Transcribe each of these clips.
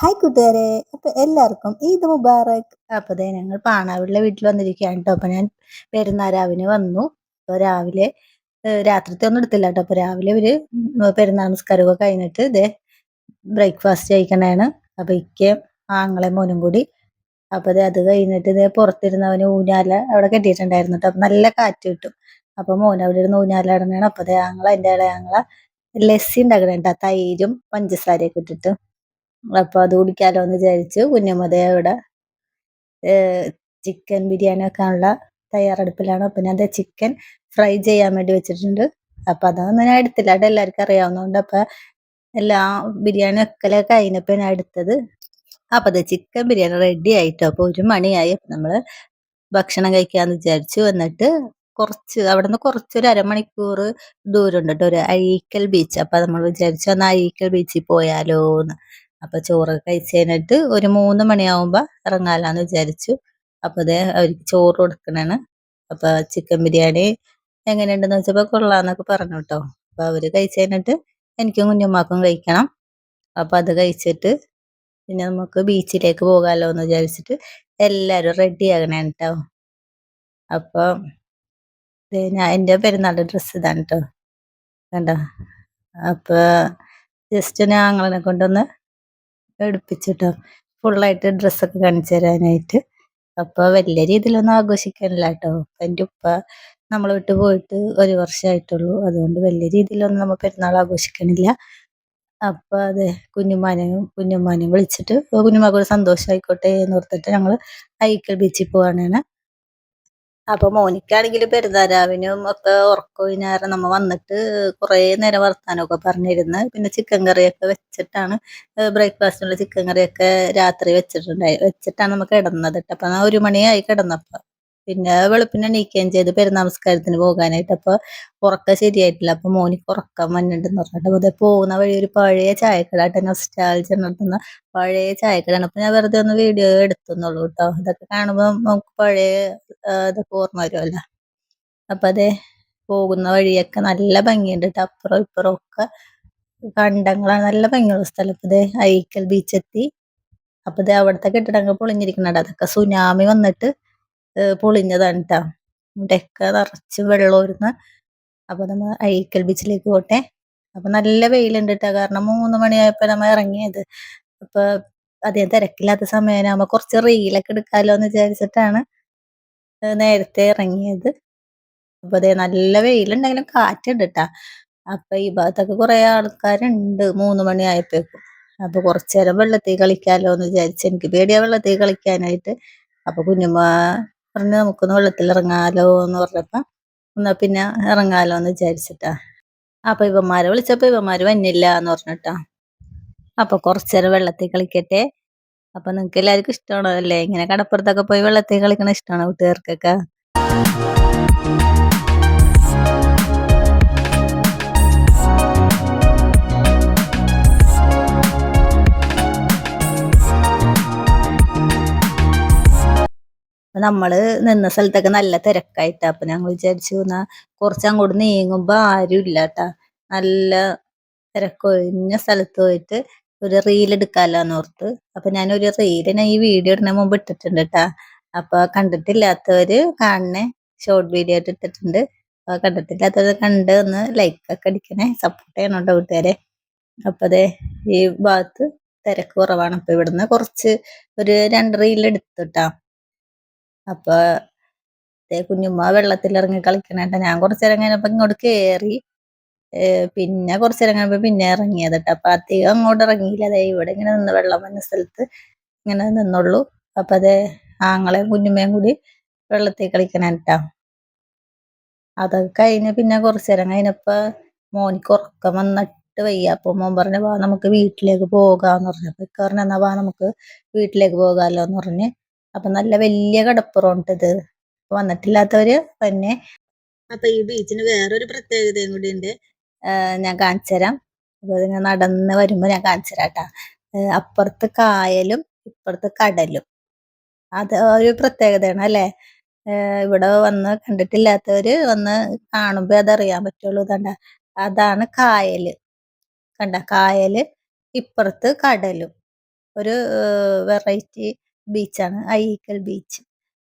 Hi കൂട്ടുകാരെ അപ്പൊ എല്ലാവർക്കും ഈദ് മുബാറക്. അപ്പൊ ദേ ഞങ്ങൾ പാണാവിളിലെ വീട്ടിൽ വന്നിരിക്കുകയാണ് കേട്ടോ അപ്പൊ ഞാൻ പെരുന്നാരാവിന് വന്നു. അപ്പൊ രാവിലെ രാത്രിത്തെ ഒന്നും എടുത്തില്ല കേട്ടോ അപ്പൊ രാവിലെ ഒരു പെരുന്നാൾ നമസ്കാരമൊക്കെ കഴിഞ്ഞിട്ട് ഇതേ ബ്രേക്ക്ഫാസ്റ്റ് കഴിക്കണേണ്. അപ്പൊ ഇക്ക ആങ്ങളെ മോനും കൂടി. അപ്പൊ ദേ അത് കഴിഞ്ഞിട്ട് ഇതേ പുറത്തിരുന്നവന് ഊഞ്ഞാല അവിടെ കെട്ടിയിട്ടുണ്ടായിരുന്നു കേട്ടോ നല്ല കാറ്റ് കിട്ടും. അപ്പൊ മോൻ അവിടെ ഇരുന്ന് ഊഞ്ഞാല ഇടണേണ്. അപ്പൊ ദേ ആങ്ങളെ എന്റെ ആങ്ങളെ ലസ്സി ഉണ്ടാക്കണേണ്ട തൈരും പഞ്ചസാരയൊക്കെ ഇട്ടിട്ട്. അപ്പൊ അത് കുടിക്കാലോ എന്ന് വിചാരിച്ചു. കുഞ്ഞമ്മതേ അവിടെ ചിക്കൻ ബിരിയാണി വെക്കാനുള്ള തയ്യാറെടുപ്പിലാണ്. പിന്നെ ഞാൻ ചിക്കൻ ഫ്രൈ ചെയ്യാൻ വേണ്ടി വെച്ചിട്ടുണ്ട്. അപ്പൊ അതൊന്നും ഞാൻ എടുത്തില്ല. അവിടെ എല്ലാവർക്കും അറിയാവുന്നതുകൊണ്ട് അപ്പൊ എല്ലാ ബിരിയാണി വെക്കലൊക്കെ കഴിഞ്ഞപ്പോ ഞാൻ എടുത്തത്. അപ്പൊ അത് ചിക്കൻ ബിരിയാണി റെഡി ആയിട്ടോ? അപ്പൊ ഒരു മണിയായി. നമ്മൾ ഭക്ഷണം കഴിക്കാന്ന് വിചാരിച്ചു. എന്നിട്ട് കുറച്ച് അവിടെ നിന്ന് കുറച്ചൊരു അരമണിക്കൂർ ദൂരം ഉണ്ട് കേട്ടോ. ഒരു അഴീക്കൽ ബീച്ച് അപ്പൊ നമ്മൾ വിചാരിച്ചു അന്ന് അഴീക്കൽ ബീച്ചിൽ പോയാലോ എന്ന് അപ്പൊ ചോറ് കഴിച്ച് കഴിഞ്ഞിട്ട് ഒരു മൂന്ന് മണിയാവുമ്പോ ഇറങ്ങാലാന്ന് വിചാരിച്ചു. അപ്പൊ അതെ അവർക്ക് ചോറ് കൊടുക്കണാണ്. അപ്പൊ ചിക്കൻ ബിരിയാണി എങ്ങനെയുണ്ടെന്ന് വെച്ചപ്പോ കൊള്ളാന്നൊക്കെ പറഞ്ഞു കേട്ടോ അപ്പൊ അവർ കഴിച്ച് കഴിഞ്ഞിട്ട് എനിക്കും കുഞ്ഞുമ്മാക്കും കഴിക്കണം. അപ്പൊ അത് കഴിച്ചിട്ട് പിന്നെ നമുക്ക് ബീച്ചിലേക്ക് പോകാമല്ലോ എന്ന് വിചാരിച്ചിട്ട് എല്ലാരും റെഡി ആകണേ കേട്ടോ അപ്പൊ ഞാൻ എന്റെ പെരുന്നാളുടെ ഡ്രസ്സ് ഇതാണ് കേട്ടോ കണ്ടോ? അപ്പൊ ജസ്റ്റ് ഞാൻ അങ്ങനെ കൊണ്ടൊന്ന് എടുപ്പിച്ചിട്ടോ ഫുള്ളായിട്ട് ഡ്രസ്സൊക്കെ കാണിച്ചു തരാനായിട്ട്. അപ്പോൾ വലിയ രീതിയിലൊന്നും ആഘോഷിക്കാനില്ല കേട്ടോ. എന്റെ ഉപ്പ നമ്മളെ വിട്ട് പോയിട്ട് ഒരു വർഷമായിട്ടുള്ളൂ അതുകൊണ്ട് വലിയ രീതിയിലൊന്നും നമ്മൾ പെരുന്നാൾ ആഘോഷിക്കണില്ല. അപ്പൊ അതെ കുഞ്ഞുമാനെയും കുഞ്ഞുമാനെയും വിളിച്ചിട്ട് കുഞ്ഞുമാക്കൂടെ സന്തോഷമായിക്കോട്ടെ എന്ന് ഓർത്തിട്ട് ഞങ്ങൾ ഐക്കൽ ബീച്ചിൽ പോവാനാണ്. അപ്പൊ മോനിക്കാണെങ്കിൽ പെരുന്നാരാവിനും ഒക്കെ ഉറക്കൊഴിഞ്ഞാറ് നമ്മ വന്നിട്ട് കുറേ നേരം വർത്താനമൊക്കെ പറഞ്ഞിരുന്ന്. പിന്നെ ചിക്കൻ കറിയൊക്കെ വെച്ചിട്ടാണ് ബ്രേക്ക്ഫാസ്റ്റിനുള്ള ചിക്കൻ കറിയൊക്കെ രാത്രി വെച്ചിട്ടുണ്ടായി വെച്ചിട്ടാണ് നമുക്ക് കിടന്നത് അപ്പൊ ഒരു മണിയായി കിടന്നപ്പോ. പിന്നെ വെളുപ്പിനെ എണീക്കുകയും ചെയ്ത് പെരുന്നാമസ്കാരത്തിന് പോകാനായിട്ട് അപ്പൊ ഉറക്കം ശരിയായിട്ടില്ല. അപ്പൊ മോനിക്ക് ഉറക്കം വന്നിട്ടുണ്ടെന്ന് പറഞ്ഞിട്ട് അതെ പോകുന്ന വഴി ഒരു പഴയ ചായക്കട നൊസ്റ്റാൽജി നടത്തുന്ന പഴയ ചായക്കടയാണ്. അപ്പൊ ഞാൻ വെറുതെ ഒന്ന് വീഡിയോ എടുത്തുന്നുള്ളൂ കേട്ടോ ഇതൊക്കെ കാണുമ്പോൾ നമുക്ക് പഴയ ഇതൊക്കെ ഓർമ്മ വരുമല്ലോ അപ്പൊ അതെ പോകുന്ന വഴിയൊക്കെ നല്ല ഭംഗിയുണ്ട് കേട്ടോ അപ്പുറം ഇപ്പുറം ഒക്കെ കണ്ടങ്ങളാണ് നല്ല ഭംഗിയുള്ള സ്ഥലം അപ്പൊ ഇതേ ബീച്ച് എത്തി. അപ്പൊ ഇത് അവിടുത്തെ കെട്ടിടങ്ങൾ പൊളിഞ്ഞിരിക്കുന്നുണ്ട്. അതൊക്കെ സുനാമി വന്നിട്ട് പൊളിഞ്ഞതാണ് കേട്ടോ ഇവിടെയൊക്കെ നിറച്ച് വെള്ളം വരുന്ന. അപ്പൊ നമ്മ ഐക്കൽ ബീച്ചിലേക്ക് പോട്ടെ. അപ്പൊ നല്ല വെയിലുണ്ട് കേട്ടോ കാരണം മൂന്ന് മണിയായപ്പോ നമ്മ ഇറങ്ങിയത്. അപ്പൊ അധികം തിരക്കില്ലാത്ത സമയമാകുമ്പോ കുറച്ച് റീലൊക്കെ എടുക്കാലോ എന്ന് വിചാരിച്ചിട്ടാണ്. നേരത്തെ ഇറങ്ങിയത്. അപ്പൊ അതെ നല്ല വെയിലുണ്ടെങ്കിലും കാറ്റുണ്ട് കേട്ടാ അപ്പൊ ഈ ഭാഗത്തൊക്കെ കുറെ ആൾക്കാരുണ്ട് മൂന്ന് മണിയായപ്പോഴേക്കും. അപ്പൊ കുറച്ചേരം വെള്ളത്തിൽ കളിക്കാലോ എന്ന് വിചാരിച്ച് എനിക്ക് പേടിയാ വെള്ളത്തിൽ കളിക്കാനായിട്ട്. അപ്പൊ കുഞ്ഞുമ്മ പറഞ്ഞു നമുക്കൊന്ന് വെള്ളത്തിൽ ഇറങ്ങാലോ എന്ന് പറഞ്ഞപ്പോ എന്നാ പിന്നെ ഇറങ്ങാലോ എന്ന് വിചാരിച്ചിട്ടാ. അപ്പൊ ഇവന്മാരെ വിളിച്ചപ്പോ ഇവന്മാര് വന്നില്ല എന്ന് പറഞ്ഞിട്ടാ. അപ്പൊ കുറച്ചേരം വെള്ളത്തിൽ കളിക്കട്ടെ അപ്പൊ നിങ്ങൾക്ക് എല്ലാവർക്കും ഇഷ്ടമാണോ അല്ലേ? ഇങ്ങനെ കടപ്പുറത്തൊക്കെ പോയി വെള്ളത്തിൽ കളിക്കണ ഇഷ്ടമാണോ കുട്ടികൾക്കൊക്കെ നമ്മൾ നിന്ന സ്ഥലത്തൊക്കെ നല്ല തിരക്കായിട്ടാ. അപ്പൊ ഞങ്ങൾ വിചാരിച്ചു എന്നാ കുറച്ച് അങ്ങോട്ട് നീങ്ങുമ്പോ ആരും ഇല്ലാട്ടാ നല്ല തിരക്കൊഴിഞ്ഞ സ്ഥലത്ത് പോയിട്ട് ഒരു റീൽ എടുക്കാലോന്ന് ഓർത്ത്. അപ്പൊ ഞാൻ ഒരു റീൽ ഞാൻ ഈ വീഡിയോ ഇടുന്ന മുമ്പ് ഇട്ടിട്ടുണ്ട് കേട്ടാ അപ്പൊ കണ്ടിട്ടില്ലാത്തവര് കാണണേ. ഷോർട്ട് വീഡിയോ ആയിട്ട് ഇട്ടിട്ടുണ്ട്. അപ്പൊ കണ്ടിട്ടില്ലാത്തവര് കണ്ട് ഒന്ന് ലൈക്ക് ഒക്കെ അടിക്കണേ. സപ്പോർട്ട് ചെയ്യണം കേട്ടോ കൂട്ടുകാരെ അപ്പൊ അതെ ഈ ഭാഗത്ത് തിരക്ക് കുറവാണ്. അപ്പൊ ഇവിടുന്ന് കുറച്ച് ഒരു രണ്ട് റീൽ എടുത്തിട്ടാ അപ്പൊ കുഞ്ഞുമ്മ വെള്ളത്തിലിറങ്ങി കളിക്കണേട്ടാ ഞാൻ കുറച്ചേരം കഴിഞ്ഞപ്പോ ഇങ്ങോട്ട് കേറി പിന്നെ കുറച്ചേരം കഴിഞ്ഞപ്പോ പിന്നെ ഇറങ്ങിയത് കേട്ടോ അപ്പൊ അധികം അങ്ങോട്ട് ഇറങ്ങിയില്ല. അതെ ഇവിടെ ഇങ്ങനെ നിന്ന് വെള്ളം വന്ന സ്ഥലത്ത് ഇങ്ങനെ നിന്നുള്ളൂ. അപ്പൊ അതെ ആങ്ങളെയും കുഞ്ഞുമ്മയും കൂടി വെള്ളത്തിൽ കളിക്കണേട്ടാ. അതൊക്കെ കഴിഞ്ഞ് പിന്നെ കുറച്ചേരം കഴിഞ്ഞപ്പോ മോനിക്ക് ഉറക്കം വന്നിട്ട് വയ്യ. അപ്പൊ മോൻ പറഞ്ഞു വാ നമുക്ക് വീട്ടിലേക്ക് പോകാന്ന് പറഞ്ഞു. അപ്പൊ ഇക്കാരൻ എന്നാ വാ നമുക്ക് വീട്ടിലേക്ക് പോകാലോ എന്ന് പറഞ്ഞ്. അപ്പൊ നല്ല വലിയ കടപ്പുറമുണ്ട് ഇത്. വന്നിട്ടില്ലാത്തവര് തന്നെ. അപ്പൊ ഈ ബീച്ചിന് വേറൊരു പ്രത്യേകതയും കൂടി ഉണ്ട്. ഞാൻ കാണിച്ചു തരാം ഞാൻ നടന്ന് വരുമ്പോ ഞാൻ കാണിച്ചു തരാം കേട്ടാ അപ്പുറത്ത് കായലും ഇപ്പുറത്ത് കടലും. അത് ഒരു പ്രത്യേകതയാണ് അല്ലേ? ഇവിടെ വന്ന് കണ്ടിട്ടില്ലാത്തവര് വന്ന് കാണുമ്പോ അതറിയാൻ പറ്റുള്ളൂ കണ്ട അതാണ് കായൽ. കണ്ട? കായൽ ഇപ്പുറത്ത് കടലും. ഒരു വെറൈറ്റി ബീച്ചാണ്. ഐക്കൽ ബീച്ച്.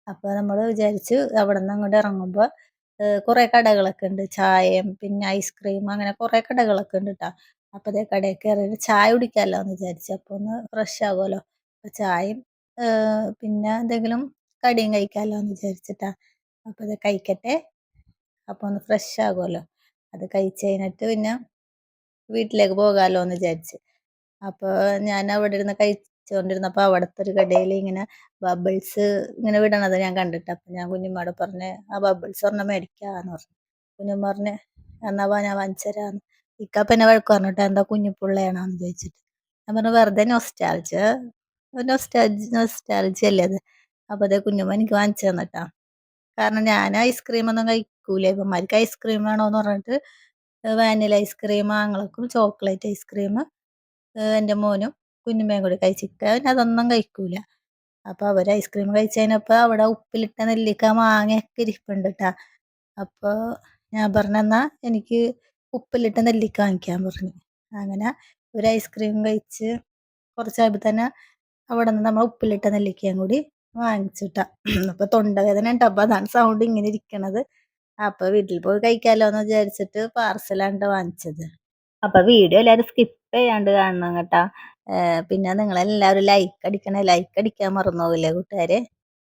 അപ്പോൾ നമ്മൾ വിചാരിച്ചു അവിടെ നിന്ന് അങ്ങോട്ട് ഇറങ്ങുമ്പോൾ കുറേ കടകളൊക്കെ ഉണ്ട്. ചായയും പിന്നെ ഐസ്ക്രീം അങ്ങനെ കുറെ കടകളൊക്കെ ഉണ്ട് കേട്ടോ അപ്പോൾ അതേ കടയിൽ കയറി ചായ കുടിക്കാമല്ലോ എന്ന് വിചാരിച്ചു. അപ്പോൾ ഒന്ന് ഫ്രഷ് ആകുമല്ലോ അപ്പോൾ ചായയും പിന്നെ എന്തെങ്കിലും കടിയും കഴിക്കാമല്ലോ എന്ന് വിചാരിച്ചിട്ടാ അപ്പോൾ അത് കഴിക്കട്ടെ. അപ്പോൾ ഒന്ന് ഫ്രഷ് ആകുമല്ലോ അത് കഴിച്ച് കഴിഞ്ഞിട്ട് പിന്നെ വീട്ടിലേക്ക് പോകാമല്ലോ എന്ന് വിചാരിച്ച്. അപ്പോൾ ഞാൻ അവിടെ ഇരുന്ന് കഴിച്ചുകൊണ്ടിരുന്നപ്പോൾ അവിടുത്തെ ഒരു കടയിൽ ഇങ്ങനെ ബബിൾസ് ഇങ്ങനെ വിടണത് ഞാൻ കണ്ടിട്ട്. അപ്പം ഞാൻ കുഞ്ഞുമ്മയോട് പറഞ്ഞ് ആ ബബിൾസ് ഒരെണ്ണം മേടിക്കാന്ന് പറഞ്ഞു. കുഞ്ഞുമ്മ പറഞ്ഞ് എന്നാ ഞാൻ വാങ്ങിച്ചരാന്ന് ഇക്കപ്പം എന്നെ വഴക്ക് പറഞ്ഞിട്ട് എന്താ കുഞ്ഞിപ്പിള്ളയാണോന്ന് ചോദിച്ചിട്ട്. ഞാൻ പറഞ്ഞു വെറുതെ നൊസ്റ്റാൾജ് നൊസ്റ്റാൾജി നൊസ്റ്റാൾജി അല്ലേ അത്? അപ്പോൾ അതേ കുഞ്ഞുമ്മ എനിക്ക് വാങ്ങിച്ചു തന്നിട്ടാ. കാരണം ഞാൻ ഐസ്ക്രീം ഒന്നും കഴിക്കൂല. ഇവന്മാർക്ക് ഐസ്ക്രീം വേണോന്ന് പറഞ്ഞിട്ട് വാനില ഐസ്ക്രീം ആങ്ങളക്കും ചോക്ലേറ്റ് ഐസ്ക്രീം എന്റെ മോനും കുഞ്ഞുമ്മയും കൂടി കഴിച്ചിട്ട് അതൊന്നും കഴിക്കൂല. അപ്പോൾ അവർ ഐസ്ക്രീം കഴിച്ചതിനപ്പോ അവിടെ ഉപ്പിലിട്ട നെല്ലിക്ക മാങ്ങയൊക്കെ ഇരിപ്പുണ്ട് കേട്ടാ അപ്പോൾ ഞാൻ പറഞ്ഞെന്നാ എനിക്ക് ഉപ്പിലിട്ട നെല്ലിക്ക വാങ്ങിക്കാൻ പറഞ്ഞു. അങ്ങനെ ഒരു ഐസ്ക്രീം കഴിച്ച് കുറച്ചായപ്പോൾ തന്നെ അവിടെ നിന്ന് നമ്മൾ ഉപ്പിലിട്ട നെല്ലിക്കയും കൂടി വാങ്ങിച്ചിട്ടാ അപ്പോൾ തൊണ്ടവേദന ഉണ്ട്. അപ്പോൾ അതാണ് സൗണ്ട് ഇങ്ങനെ ഇരിക്കണത്. അപ്പോൾ വീട്ടിൽ പോയി കഴിക്കാമല്ലോ എന്ന് വിചാരിച്ചിട്ട് പാർസലാണ് വാങ്ങിച്ചത്. അപ്പോൾ വീഡിയോ എല്ലാവരും സ്കിപ്പ് ചെയ്യാണ്ട് കാണണം കേട്ടോ. പിന്നെ നിങ്ങളെല്ലാവരും ലൈക്ക് അടിക്കണേ. ലൈക്ക് അടിക്കാൻ മറന്നു പോകില്ലേ കൂട്ടുകാരെ?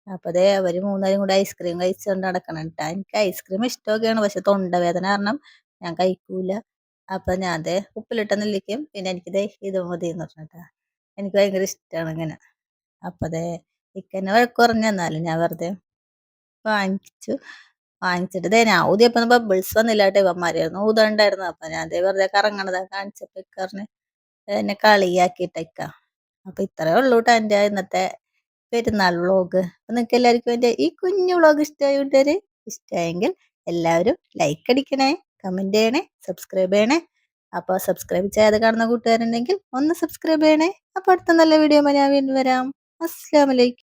അപ്പോൾ അതേ അവർ മൂന്നാലും കൂടെ ഐസ്ക്രീം കഴിച്ചുകൊണ്ട് നടക്കണം കേട്ടോ എനിക്ക് ഐസ്ക്രീം ഇഷ്ടമൊക്കെയാണ് പക്ഷെ തൊണ്ടവേദന കാരണം ഞാൻ കഴിക്കൂല. അപ്പം ഞാൻ അതേ ഉപ്പിലിട്ട നെല്ലിക്കും പിന്നെ എനിക്ക് ഇത് മതി എന്ന് പറഞ്ഞിട്ടാ എനിക്ക് ഭയങ്കര ഇഷ്ടമാണ് ഇങ്ങനെ. അപ്പം അതേ ഇക്കന്നെ വഴക്കുറഞ്ഞെന്നാലും ഞാൻ വെറുതെ വാങ്ങിച്ചു. വാങ്ങിച്ചിട്ട്. ഇതേ ഞാൻ ഊതിയപ്പോൾ ബബിൾസ് വന്നില്ല കേട്ടോ ഇവന്മാരായിരുന്നു. ഊതണ്ടായിരുന്നു അപ്പൊ ഞാൻ അതേ വെറുതെ കറങ്ങണതാ കാണിച്ചപ്പോ ഇക്കറിന് എന്നെ കളിയാക്കിയിട്ടേക്ക അപ്പൊ ഇത്രേ ഉള്ളൂ കേട്ടോ എന്റെ ഇന്നത്തെ പെരുന്നാൾ വ്ളോഗ് അപ്പൊ നിങ്ങൾക്ക് എല്ലാവർക്കും എന്റെ ഈ കുഞ്ഞു വ്ളോഗ് ഇഷ്ടമായി കൂട്ടുകാർ ഇഷ്ടമായെങ്കിൽ എല്ലാവരും ലൈക്ക് അടിക്കണേ കമന്റ് ചെയ്യണേ സബ്സ്ക്രൈബ് ചെയ്യണേ. അപ്പോൾ സബ്സ്ക്രൈബ് ചെയ്യാതെ കാണുന്ന കൂട്ടുകാരുണ്ടെങ്കിൽ ഒന്ന് സബ്സ്ക്രൈബ് ചെയ്യണേ. അപ്പോൾ അടുത്ത നല്ല വീഡിയോ ഞാൻ വീണ്ടും വരാം. അസ്സാം വലൈക്കും